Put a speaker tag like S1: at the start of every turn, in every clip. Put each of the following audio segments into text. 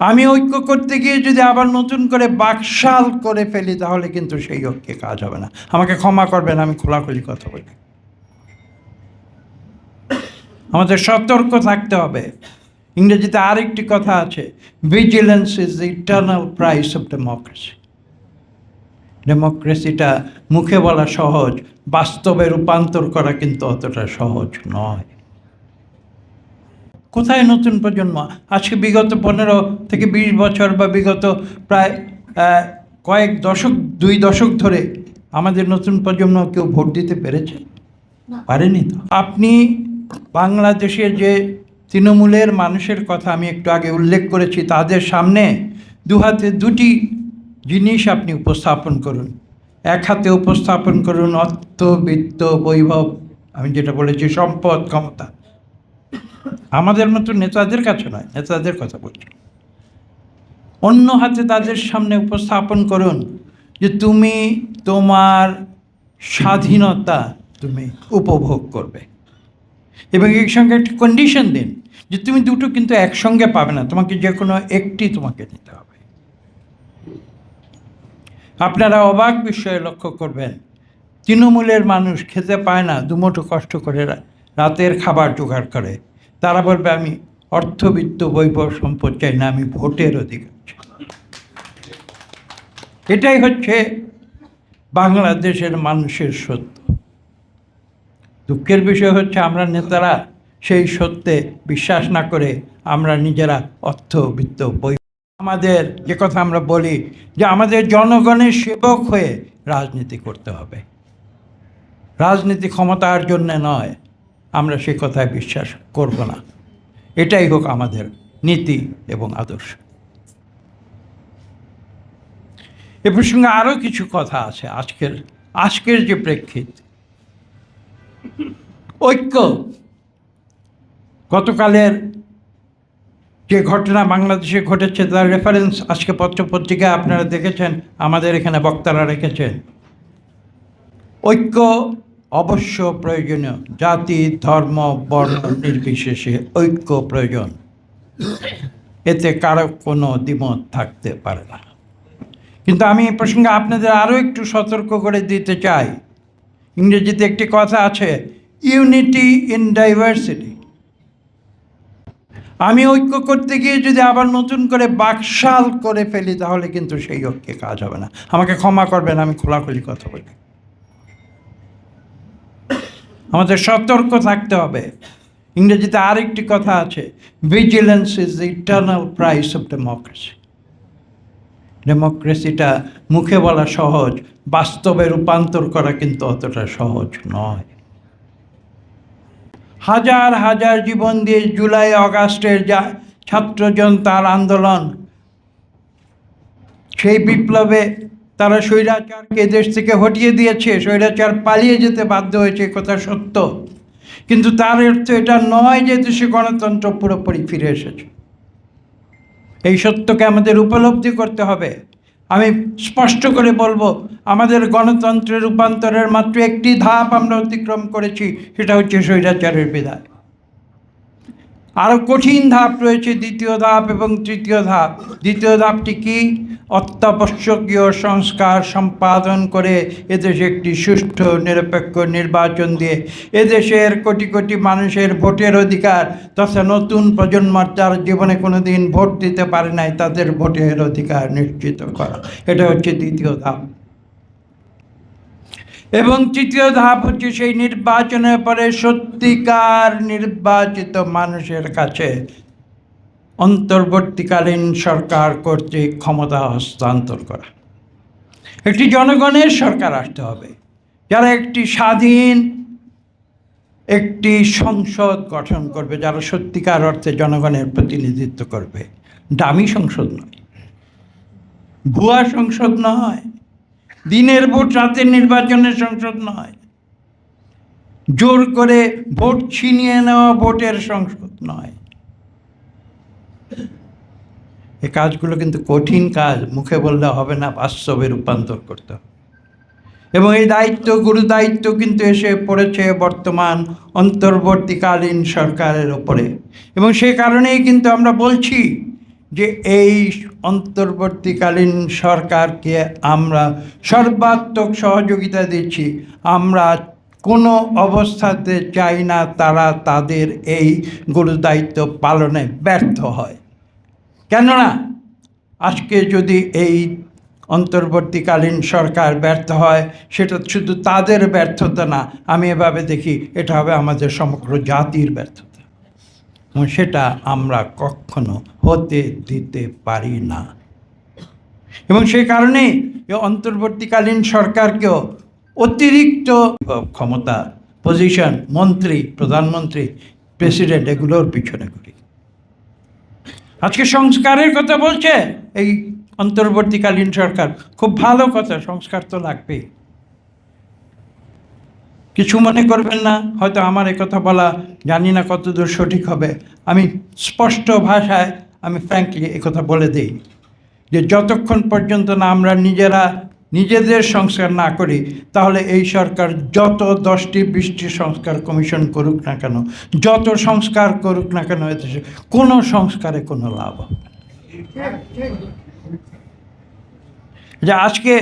S1: আমি ঐক্য করতে গিয়ে যদি আবার নতুন করে বাকশাল করে ফেলি, তাহলে কিন্তু সেই ঐক্যে কাজ হবে না। আমাকে ক্ষমা করবেন, আমি খোলাখুলি কথা বলি। আমাদের সতর্ক থাকতে হবে। ইংরেজিতে আরেকটি কথা আছে vigilance is eternal price of democracy ডেমোক্রেসিটা মুখে বলা সহজ, বাস্তবে রূপান্তর করা কিন্তু অতটা সহজ নয়। কোথায় নতুন প্রজন্ম? আজকে বিগত পনেরো থেকে বিশ বছর বা বিগত প্রায় কয়েক দশক দুই দশক ধরে আমাদের নতুন প্রজন্ম কেউ ভোট দিতে পেরেছে? পারেনি তো? আপনি বাংলাদেশের যে তৃণমূলের মানুষের কথা আমি একটু আগে উল্লেখ করেছি তাদের সামনে দু হাতে দুটি জিনিস আপনি উপস্থাপন করুন। এক হাতে উপস্থাপন করুন অর্থ বিত্ত বৈভব আমি যেটা বলেছি সম্পদ ক্ষমতা। আমাদের মতো নেতাদের কাছে নয়, নেতাদের কথা বলছি। অন্য হাতে তাদের সামনে উপস্থাপন করুন যে তুমি তোমার স্বাধীনতা তুমি উপভোগ করবে। এবং এর সঙ্গে একটা কন্ডিশন দিন যে তুমি দুটো কিন্তু একসঙ্গে পাবে না, তোমাকে যে কোনো একটি তোমাকে নিতে হবে। আপনারা অবাক বিষয়ে লক্ষ্য করবেন, তৃণমূলের মানুষ খেতে পায় না, দুমুঠো কষ্ট করে রাতের খাবার জোগাড় করে। তারা বলবে, আমি অর্থবিত্ত বৈভব সম্পদ চাই না, আমি ভোটের অধিকার এটাই হচ্ছে বাংলাদেশের মানুষের সত্য। দুঃখের বিষয় হচ্ছে, আমরা নেতারা সেই সত্যে বিশ্বাস না করে আমরা নিজেরা অর্থবিত্ত বই আমাদের যে কথা আমরা বলি, যে আমাদের জনগণের সেবক হয়ে রাজনীতি করতে হবে। রাজনীতি ক্ষমতার জন্য নয় আমরা সে কথায় বিশ্বাস করব না। এটাই হোক আমাদের নীতি এবং আদর্শ। এ প্রসঙ্গে আরও কিছু কথা আছে আজকের আজকের যে প্রেক্ষিত। ঐক্য। গতকালের যে ঘটনা বাংলাদেশে ঘটেছে তার রেফারেন্স আজকে পত্রপত্রিকায় আপনারা দেখেছেন, আমাদের এখানে বক্তারা রেখেছেন। ঐক্য অবশ্য প্রয়োজনীয়। জাতি, ধর্ম, বর্ণ নির্বিশেষে ঐক্য প্রয়োজন। এতে কারও কোনো দ্বিমত থাকতে পারে না। কিন্তু আমি এই প্রসঙ্গে আপনাদের আরও একটু সতর্ক করে দিতে চাই। ইংরেজিতে একটি কথা আছে ইউনিটি ইন ডাইভার্সিটি আমি ঐক্য করতে গিয়ে যদি আবার নতুন করে বাকশাল করে ফেলি, তাহলে কিন্তু সেই ঐক্যে কাজ হবে না। আমাকে ক্ষমা করবেন, আমি খোলাখুলি কথা বলি। আমাদের সতর্ক থাকতে হবে। ইংরেজিতে আরেকটি কথা আছে vigilance is the eternal price of democracy ডেমোক্রেসিটা মুখে বলা সহজ, বাস্তবে রূপান্তর করা কিন্তু অতটা সহজ নয়। হাজার হাজার জীবন দিয়ে জুলাই, অগাস্টের যা ছাত্র জনতার আন্দোলন, সেই বিপ্লবে তারা স্বৈরাচারকে দেশ থেকে হটিয়ে দিয়েছে, স্বৈরাচার পালিয়ে যেতে বাধ্য হয়েছে কথা সত্য। কিন্তু তার অর্থ এটা নয় যে দেশে গণতন্ত্র পুরোপুরি ফিরে এসেছে। এই সত্যকে আমাদের উপলব্ধি করতে হবে। আমি স্পষ্ট করে বলব, আমাদের গণতন্ত্রের রূপান্তরের মাত্র একটি ধাপ আমরা অতিক্রম করেছি, সেটা হচ্ছে স্বৈরাচারের বিদায়। আরও কঠিন ধাপ রয়েছে দ্বিতীয় ধাপ এবং তৃতীয় ধাপ। দ্বিতীয় ধাপটি কি? অত্যাবশ্যকীয় সংস্কার সম্পাদন করে এদেশে একটি সুষ্ঠু, নিরপেক্ষ নির্বাচন দিয়ে এদেশের কোটি কোটি মানুষের ভোটের অধিকার তথা নতুন প্রজন্মার যারা জীবনে কোনো দিন ভোট দিতে পারে নাই, তাদের ভোটের অধিকার নিশ্চিত করা। এটা হচ্ছে দ্বিতীয় ধাপ। এবং তৃতীয় ধাপ হচ্ছে সেই নির্বাচনের পরে সত্যিকার নির্বাচিত মানুষের কাছে অন্তর্বর্তীকালীন সরকার কর্তৃক ক্ষমতা হস্তান্তর করা। একটি জনগণের সরকার আসতে হবে, যারা একটি স্বাধীন, একটি সংসদ গঠন করবে, যারা সত্যিকার অর্থে জনগণের প্রতিনিধিত্ব করবে। দামি সংসদ নয়, ভুয়া সংসদ নয়। দিনের ভোট রাতের নির্বাচনের সংসদ নয়। জোর করে ভোট ছিনিয়ে নেওয়া ভোটের সংসদ নয়। এ কাজগুলো কিন্তু কঠিন কাজ, মুখে বললে হবে না, বাস্তবে রূপান্তর করতে এবং এই দায়িত্ব গুরু দায়িত্ব কিন্তু এসে পড়েছে বর্তমান অন্তর্বর্তীকালীন সরকারের ওপরে। এবং সে কারণেই কিন্তু আমরা বলছি যে এই অন্তর্বর্তীকালীন সরকারকে আমরা সর্বাত্মক সহযোগিতা দিচ্ছি, আমরা কোনো অবস্থাতে চাই না তারা তাদের এই গুরুদায়িত্ব পালনে ব্যর্থ হয়। কেননা, আজকে যদি এই অন্তর্বর্তীকালীন সরকার ব্যর্থ হয়, সেটা শুধু তাদের ব্যর্থতা না, আমি এভাবে দেখি, এটা হবে আমাদের সমগ্র জাতির ব্যর্থতা। সেটা আমরা কখনো হতে দিতে পারি না। এবং সেই কারণেই এই অন্তর্বর্তীকালীন সরকারকেও অতিরিক্ত ক্ষমতা পজিশন মন্ত্রী, প্রধানমন্ত্রী প্রেসিডেন্ট এগুলোর পিছনে করি আজকে সংস্কারের কথা বলছে, এই অন্তর্বর্তীকালীন সরকার। খুব ভালো কথা, সংস্কার তো লাগবেই। কিছু মনে করবেন না, হয়তো আমার কথা বলা জানি না কতদূর সঠিক হবে। আমি স্পষ্ট ভাষায় আমি ফ্র্যাঙ্কলি কথা বলে দিই যে যতক্ষণ পর্যন্ত না আমরা নিজেরা নিজেদের সংস্কার না করি, তাহলে এই সরকার যত দশটি বিশটি সংস্কার কমিশন করুক না কেন, যত সংস্কার করুক না কেন এদেশে, কোনো সংস্কারে কোনো লাভ হবে যে আজকে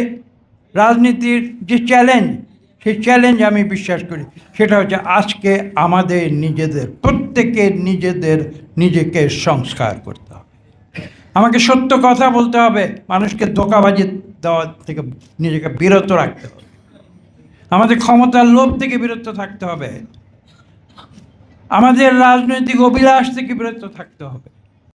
S1: রাজনীতির যে চ্যালেঞ্জ সেই চ্যালেঞ্জ আমি বিশ্বাস করি। সেটা হচ্ছে আজকে আমাদের নিজেদের, প্রত্যেকের নিজেদের নিজেকে সংস্কার করতে হবে। আমাকে সত্য কথা বলতে হবে, মানুষকে ধোকাবাজি দেওয়া থেকে নিজেকে বিরত রাখতে হবে। আমাদের ক্ষমতার লোভ থেকে বিরত থাকতে হবে। আমাদের রাজনৈতিক অভিলাষ থেকে বিরত থাকতে হবে।